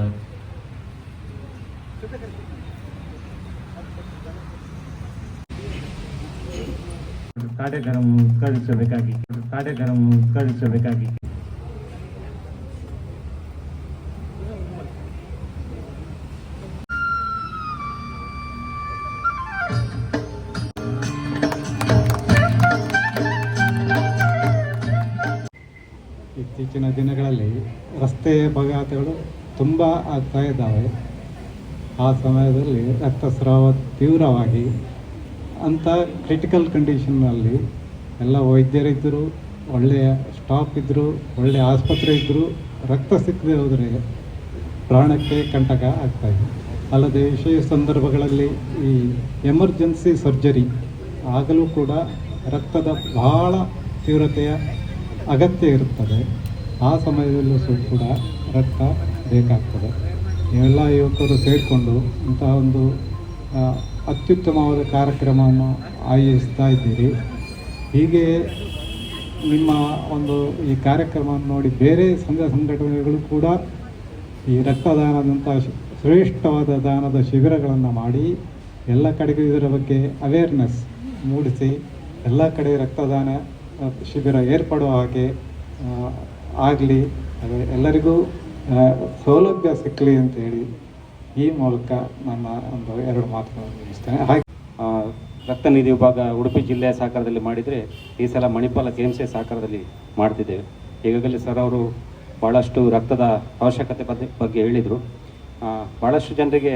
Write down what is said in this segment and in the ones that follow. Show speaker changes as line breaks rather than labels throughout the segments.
Sir ಕಾರ್ಯಕ್ರಮವನ್ನು ಉದ್ಘಾಟಿಸಬೇಕಾಗಿ ಕಾರ್ಯಕ್ರಮವನ್ನು ಉದ್ಘಾಟಿಸಬೇಕಾಗಿ.
ಇತ್ತೀಚಿನ ದಿನಗಳಲ್ಲಿ ರಸ್ತೆ ಅಪಘಾತಗಳು ತುಂಬ ಆಗ್ತಾ ಇದ್ದಾವೆ. ಆ ಸಮಯದಲ್ಲಿ ರಕ್ತಸ್ರಾವ ತೀವ್ರವಾಗಿ ಅಂಥ ಕ್ರಿಟಿಕಲ್ ಕಂಡೀಷನ್ನಲ್ಲಿ ಎಲ್ಲ ವೈದ್ಯರಿದ್ದರು ಒಳ್ಳೆಯ ಸ್ಟಾಫ್ ಇದ್ದರು ಒಳ್ಳೆಯ ಆಸ್ಪತ್ರೆ ಇದ್ದರು ರಕ್ತ ಸಿಕ್ಕದೆ ಹೋದರೆ ಪ್ರಾಣಕ್ಕೆ ಕಂಟಕ ಆಗ್ತಾಯಿದೆ ಅಲ್ಲದೆ ವಿಶೇಷ ಸಂದರ್ಭಗಳಲ್ಲಿ ಈ ಎಮರ್ಜೆನ್ಸಿ ಸರ್ಜರಿ ಆಗಲೂ ಕೂಡ ರಕ್ತದ ಬಹಳ ತೀವ್ರತೆಯ ಅಗತ್ಯ ಇರುತ್ತದೆ. ಆ ಸಮಯದಲ್ಲೂ ಕೂಡ ರಕ್ತ ಬೇಕಾಗ್ತದೆ. ಎಲ್ಲ ಯುವಕರು ಸೇರಿಕೊಂಡು ಇಂತಹ ಒಂದು ಅತ್ಯುತ್ತಮವಾದ ಕಾರ್ಯಕ್ರಮವನ್ನು ಆಯೋಜಿಸ್ತಾ ಇದ್ದೀರಿ. ಹೀಗೆ ನಿಮ್ಮ ಒಂದು ಈ ಕಾರ್ಯಕ್ರಮವನ್ನು ನೋಡಿ ಬೇರೆ ಸಂಘ ಸಂಘಟನೆಗಳು ಕೂಡ ಈ ರಕ್ತದಾನದಂಥ ಶ್ರೇಷ್ಠವಾದ ದಾನದ ಶಿಬಿರಗಳನ್ನು ಮಾಡಿ ಎಲ್ಲ ಕಡೆಗೂ ಇದರ ಬಗ್ಗೆ ಅವೇರ್ನೆಸ್ ಮೂಡಿಸಿ ಎಲ್ಲ ಕಡೆ ರಕ್ತದಾನ ಶಿಬಿರ ಏರ್ಪಡುವ ಹಾಗೆ ಆಗಲಿ ಎಲ್ಲರಿಗೂ ಸೌಲಭ್ಯ ಸಿಕ್ಕಲಿ ಅಂತೇಳಿ ಈ ಮೂಲಕ ನನ್ನ ಒಂದು ಎರಡು ಮಾತುಗಳನ್ನು ಮುಗಿಸ್ತೇನೆ. ಹಾಗೆ
ರಕ್ತ ನಿಧಿ ವಿಭಾಗ ಉಡುಪಿ ಜಿಲ್ಲೆಯ ಸಹಕಾರದಲ್ಲಿ ಮಾಡಿದರೆ ಈ ಸಲ ಮಣಿಪಾಲ ಕೆ ಎಂ ಸಹಕಾರದಲ್ಲಿ ಮಾಡ್ತಿದ್ದೇವೆ. ಈಗಾಗಲೇ ಸರ್ ಅವರು ಭಾಳಷ್ಟು ರಕ್ತದ ಅವಶ್ಯಕತೆ ಬಗ್ಗೆ ಬಗ್ಗೆ ಹೇಳಿದರು. ಭಾಳಷ್ಟು ಜನರಿಗೆ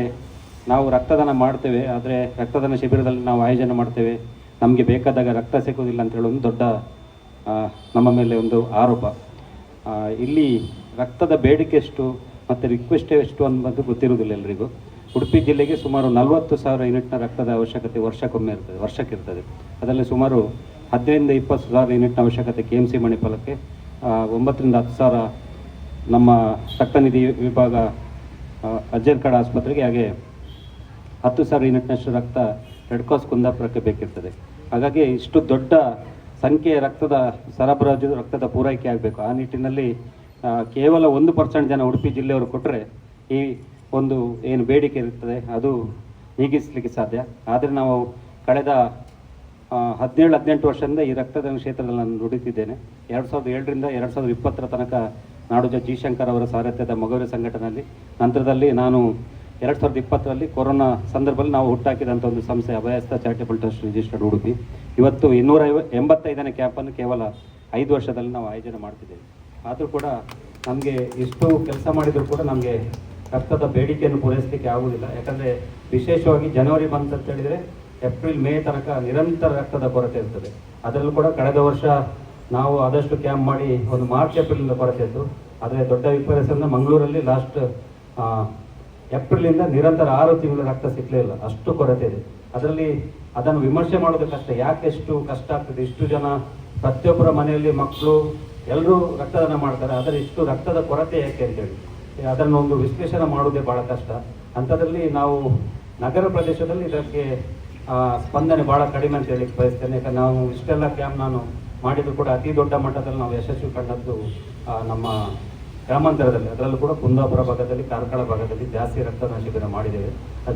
ನಾವು ರಕ್ತದಾನ ಮಾಡ್ತೇವೆ, ಆದರೆ ರಕ್ತದಾನ ಶಿಬಿರದಲ್ಲಿ ನಾವು ಆಯೋಜನೆ ಮಾಡ್ತೇವೆ. ನಮಗೆ ಬೇಕಾದಾಗ ರಕ್ತ ಸಿಗೋದಿಲ್ಲ ಅಂತ ಹೇಳೋದು ದೊಡ್ಡ ನಮ್ಮ ಮೇಲೆ ಒಂದು ಆರೋಪ. ಇಲ್ಲಿ ರಕ್ತದ ಬೇಡಿಕೆ ಎಷ್ಟು ಮತ್ತು ರಿಕ್ವೆಸ್ಟ್ ಎಷ್ಟು ಅನ್ನೋದು ಗೊತ್ತಿರೋದಿಲ್ಲ ಎಲ್ಲರಿಗೂ ಉಡುಪಿ ಜಿಲ್ಲೆಗೆ ಸುಮಾರು ನಲವತ್ತು ಸಾವಿರ ಯೂನಿಟ್ನ ರಕ್ತದ ಅವಶ್ಯಕತೆ ವರ್ಷಕ್ಕೊಮ್ಮೆ ಇರ್ತದೆ ವರ್ಷಕ್ಕಿರ್ತದೆ ಅದರಲ್ಲಿ ಸುಮಾರು ಹದಿನೈದರಿಂದ ಇಪ್ಪತ್ತು ಸಾವಿರ ಯೂನಿಟ್ನ ಅವಶ್ಯಕತೆ ಕೆ ಎಂ ಸಿ ಮಣಿಪಾಲಕ್ಕೆ ಒಂಬತ್ತರಿಂದ ಹತ್ತು ಸಾವಿರ ನಮ್ಮ ರಕ್ತನಿಧಿ ವಿಭಾಗ ಆ, ಅಜ್ಜರ್ಕಡ ಆಸ್ಪತ್ರೆಗೆ ಹಾಗೆ ಹತ್ತು ಸಾವಿರ ಯೂನಿಟ್ನಷ್ಟು ರಕ್ತ ರೆಡ್ ಕ್ರಾಸ್ ಕುಂದಾಪುರಕ್ಕೆ ಬೇಕಿರ್ತದೆ. ಹಾಗಾಗಿ ಇಷ್ಟು ದೊಡ್ಡ ಸಂಖ್ಯೆಯ ರಕ್ತದ, ಸರಬರಾಜು ರಕ್ತದ ಪೂರೈಕೆ ಆಗಬೇಕು. ಆ ನಿಟ್ಟಿನಲ್ಲಿ ಕೇವಲ ಒಂದು ಪರ್ಸೆಂಟ್ ಜನ ಉಡುಪಿ ಜಿಲ್ಲೆಯವರು ಕೊಟ್ಟರೆ ಈ ಒಂದು ಏನು ಬೇಡಿಕೆ ಇರುತ್ತದೆ, ಅದು ನೀಗಿಸಲಿಕ್ಕೆ ಸಾಧ್ಯ. ಆದರೆ ನಾವು ಕಳೆದ ಹದಿನೇಳು, ಹದಿನೆಂಟು ವರ್ಷದಿಂದ ಈ ರಕ್ತದ ಕ್ಷೇತ್ರದಲ್ಲಿ ನಾನು ದುಡಿತಿದ್ದೇನೆ. ಎರಡು ಸಾವಿರದ ಏಳರಿಂದ ಎರಡು ಸಾವಿರದ ಇಪ್ಪತ್ತರ ತನಕ ನಾಡೋಜ ಜಿ ಶಂಕರ್ ಅವರ ಸಾರಥ್ಯದ ಮಗವರಿ ಸಂಘಟನೆಯಲ್ಲಿ, ನಂತರದಲ್ಲಿ ನಾನು ಎರಡು ಸಾವಿರದ ಇಪ್ಪತ್ತರಲ್ಲಿ ಕೊರೋನಾ ಸಂದರ್ಭದಲ್ಲಿ ನಾವು ಹುಟ್ಟಾಕಿದಂಥ ಒಂದು ಸಂಸ್ಥೆ Abhayasta charitable trust registered Udupi. ಇವತ್ತು ಇನ್ನೂರ ಐವ ಎಂಬತ್ತೈದನೇ ಕ್ಯಾಂಪನ್ನು ಕೇವಲ ಐದು ವರ್ಷದಲ್ಲಿ ನಾವು ಆಯೋಜನೆ ಮಾಡ್ತಿದ್ದೇವೆ. ಆದರೂ ಕೂಡ ನಮಗೆ ಎಷ್ಟು ಕೆಲಸ ಮಾಡಿದರೂ ಕೂಡ ನಮಗೆ ರಕ್ತದ ಬೇಡಿಕೆಯನ್ನು ಪೂರೈಸಲಿಕ್ಕೆ ಆಗುವುದಿಲ್ಲ. ಯಾಕಂದರೆ ವಿಶೇಷವಾಗಿ ಜನವರಿ ಮಂತ್ ಅಂತ ಹೇಳಿದರೆ ಏಪ್ರಿಲ್, ಮೇ ತನಕ ನಿರಂತರ ರಕ್ತದ ಕೊರತೆ ಇರ್ತದೆ. ಅದರಲ್ಲೂ ಕೂಡ ಕಳೆದ ವರ್ಷ ನಾವು ಆದಷ್ಟು ಕ್ಯಾಂಪ್ ಮಾಡಿ ಒಂದು ಮಾರ್ಚ್ ಏಪ್ರಿಲಿಂದ ಕೊರತೆ ಇತ್ತು. ಆದರೆ ದೊಡ್ಡ ವಿಪರ್ಯಾಸದಿಂದ ಮಂಗಳೂರಲ್ಲಿ ಲಾಸ್ಟ್ ಏಪ್ರಿಲಿಂದ ನಿರಂತರ ಆರು ತಿಂಗಳು ರಕ್ತ ಸಿಕ್ಕಲೇ ಇಲ್ಲ. ಅಷ್ಟು ಕೊರತೆ ಇದೆ. ಅದರಲ್ಲಿ ಅದನ್ನು ವಿಮರ್ಶೆ ಮಾಡೋದು ಕಷ್ಟ ಯಾಕೆ ಎಷ್ಟು ಕಷ್ಟ ಆಗ್ತದೆ? ಇಷ್ಟು ಜನ ಪ್ರತಿಯೊಬ್ಬರ ಮನೆಯಲ್ಲಿ ಮಕ್ಕಳು ಎಲ್ಲರೂ ರಕ್ತದಾನ ಮಾಡ್ತಾರೆ. ಆದರೆ ಇಷ್ಟು ರಕ್ತದ ಕೊರತೆ ಯಾಕೆ ಅಂತೇಳಿ ಅದನ್ನು ಒಂದು ವಿಶ್ಲೇಷಣೆ ಮಾಡೋದೇ ಬಹಳ ಕಷ್ಟ. ಅಂಥದ್ರಲ್ಲಿ ನಾವು ನಗರ ಪ್ರದೇಶದಲ್ಲಿ ಇದಕ್ಕೆ ಸ್ಪಂದನೆ ಬಹಳ ಕಡಿಮೆ ಅಂತ ಹೇಳಿ ಬಯಸ್ತೇನೆ. ಯಾಕಂದ್ರೆ ನಾವು ಇಷ್ಟೆಲ್ಲ ಕ್ಯಾಂಪ್ ನಾನು ಮಾಡಿದ್ರು ಕೂಡ ಅತಿ ದೊಡ್ಡ ಮಟ್ಟದಲ್ಲಿ ನಾವು ಯಶಸ್ವಿ ಕಂಡದ್ದು ನಮ್ಮ ಗ್ರಾಮಾಂತರದಲ್ಲಿ, ಅದರಲ್ಲೂ ಕೂಡ ಕುಂದಾಪುರ ಭಾಗದಲ್ಲಿ, ಕಾರ್ಕಳ ಭಾಗದಲ್ಲಿ ಜಾಸ್ತಿ ರಕ್ತದಾನ ಶಿಬಿರ ಮಾಡಿದ್ದೇವೆ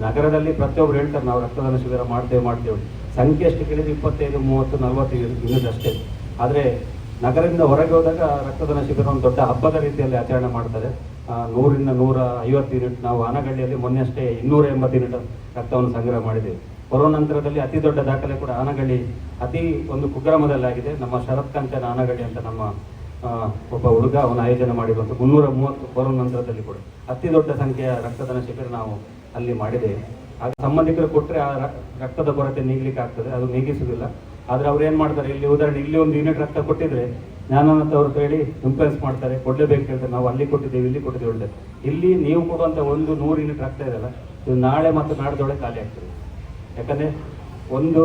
ನಗರದಲ್ಲಿ ಪ್ರತಿಯೊಬ್ಬರು ಹೇಳ್ತಾರೆ, ನಾವು ರಕ್ತದಾನ ಶಿಬಿರ ಮಾಡ್ತೇವೆ ಮಾಡ್ತೇವೆ ಸಂಖ್ಯೆ ಎಷ್ಟು ಕೇಳಿದ್ರೆ ಇಪ್ಪತ್ತೈದು, ಮೂವತ್ತು, ನಲವತ್ತು ಯೂನಿಟ್ ಅಷ್ಟೇ ಆದರೆ ನಗರದಿಂದ ಹೊರಗೆ ಹೋದಾಗ ರಕ್ತದಾನ ಶಿಬಿರ ಒಂದು ದೊಡ್ಡ ಹಬ್ಬದ ರೀತಿಯಲ್ಲಿ ಆಚರಣೆ ಮಾಡ್ತಾರೆ. ನೂರಿಂದ ನೂರ ಐವತ್ತು ಯೂನಿಟ್, ನಾವು ಆನಗಳ್ಳಿಯಲ್ಲಿ ಮೊನ್ನೆ ಅಷ್ಟೇ ಇನ್ನೂರ ಎಂಬತ್ತು ಯೂನಿಟ್ ರಕ್ತವನ್ನು ಸಂಗ್ರಹ ಮಾಡಿದ್ದೇವೆ. ಕೊರೋನಾ ನಂತರದಲ್ಲಿ ಅತಿ ದೊಡ್ಡ ದಾಖಲೆ ಕೂಡ ಆನಗಳ್ಳಿ, ಅತಿ ಒಂದು ಕುಗ್ರಾಮದಲ್ಲಾಗಿದೆ. ನಮ್ಮ ಶರತ್ ಕಂಚನ ಆನಗಳ್ಳಿ ಅಂತ ನಮ್ಮ ಒಬ್ಬ ಹುಡುಗ ಅವನ ಆಯೋಜನೆ ಮಾಡಿರುವಂಥ ಮುನ್ನೂರ ಮೂವತ್ತು ಕೊರೋನಾ ನಂತರದಲ್ಲಿ ಕೂಡ. ಅತಿ ದೊಡ್ಡ ಸಂಖ್ಯೆಯ ರಕ್ತದಾನ ಶಿಬಿರ ನಾವು ಅಲ್ಲಿ ಮಾಡಿದ್ದೇವೆ ಆಗ ಸಂಬಂಧಿಕರು ಕೊಟ್ಟರೆ ಆ ರಕ್ತದ ಕೊರತೆ ನೀಗ್ಲಿಕ್ಕೆ ಆಗ್ತದೆ. ಅದು ನೀಗಿಸುವುದಿಲ್ಲ. ಆದರೆ ಅವ್ರು ಏನು ಮಾಡ್ತಾರೆ? ಇಲ್ಲಿ ಉದಾಹರಣೆ ಇಲ್ಲಿ ಒಂದು ಯೂನಿಟ್ ರಕ್ತ ಕೊಟ್ಟಿದ್ರೆ ಜ್ಞಾನಾನಂದ ಅವರು ಹೇಳಿ ಇಂಪ್ಲೆನ್ಸ್ ಮಾಡ್ತಾರೆ. ಕೊಡಲೇಬೇಕು ಹೇಳ್ತಾರೆ. ನಾವು ಅಲ್ಲಿ ಕೊಟ್ಟಿದ್ದೇವೆ, ಇಲ್ಲಿ ಕೊಟ್ಟಿದ್ದೇವೆ, ಒಳ್ಳೆ. ಇಲ್ಲಿ ನೀವು ಕೊಡುವಂಥ ಒಂದು ನೂರು ಯೂನಿಟ್ ರಕ್ತ ಇದೆಯಲ್ಲ, ಇದು ನಾಳೆ ಮತ್ತು ನಾಡ್ದೊಳಗೆ ಖಾಲಿ ಆಗ್ತದೆ. ಯಾಕಂದ್ರೆ ಒಂದು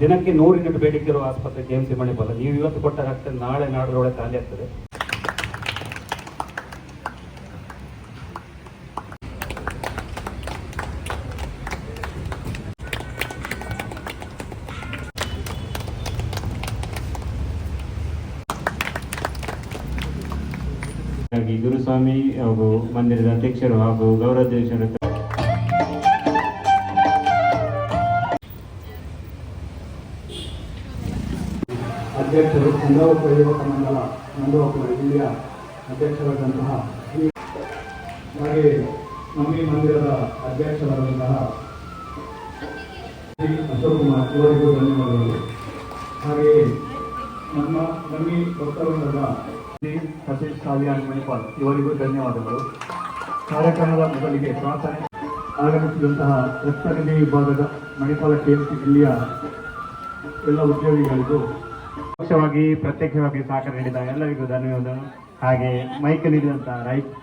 ದಿನಕ್ಕೆ ನೂರು ಯೂನಿಟ್ ಬೇಡಿಕೆ ಇರುವ ಆಸ್ಪತ್ರೆ ಕೆ ಎಂ ಸಿ ಮಣಿಪಾಲ ನೀವು ಇವತ್ತು ಕೊಟ್ಟ ರಕ್ತ ನಾಳೆ ನಾಡರೊಳಗೆ ಖಾಲಿ ಆಗ್ತದೆ.
ಗುರುಸ್ವಾಮಿ ಹಾಗೂ ಮಂದಿರದ ಅಧ್ಯಕ್ಷರು ಹಾಗೂ ಗೌರವಾಧ್ಯಕ್ಷರು
ಅಧ್ಯಕ್ಷರು ನಂದವಪುರ ಯುವಕ ಮಂಡಲ ನಂದೋಪುರ ಜಿಲ್ಲೆಯ ಅಧ್ಯಕ್ಷರಾದಂತಹ ಹಾಗೆ ನಮ್ಮಿ ಮಂದಿರದ ಅಧ್ಯಕ್ಷರಾದಂತಹ ಅಶೋಕ್ ಕುಮಾರ್ ಇವರಿಗೂ ಧನ್ಯವಾದಗಳು. ಹಾಗೆಯೇ ನಮ್ಮ, ನಮ್ಮಿ ಭಕ್ತವೃಂದದ ಶ್ರೀ ಸತೀಶ್ ಸಾಲಿಯಾನ್ ಮಣಿಪಾಲ್, ಇವರಿಗೂ ಧನ್ಯವಾದಗಳು. ಕಾರ್ಯಕ್ರಮದ ಮೊದಲಿಗೆ ಪ್ರಾರ್ಥನೆ. ಆಗಮಿಸಿದಂತಹ ರಕ್ತನಿಧಿ ವಿಭಾಗದ ಮಣಿಪಾಲ ಕೆಎಂಸಿ ಜಿಲ್ಲೆಯ ಎಲ್ಲ ಉದ್ಯೋಗಿಗಳಿಗೂ
ಪರೋಕ್ಷವಾಗಿ ಪ್ರತ್ಯಕ್ಷವಾಗಿ ಸಹಕಾರ ನೀಡಿದ ಎಲ್ಲರಿಗೂ ಧನ್ಯವಾದಗಳು ಹಾಗೆ ಮೈಕ್ ನೀಡಿದಂತಹ ರೈತ.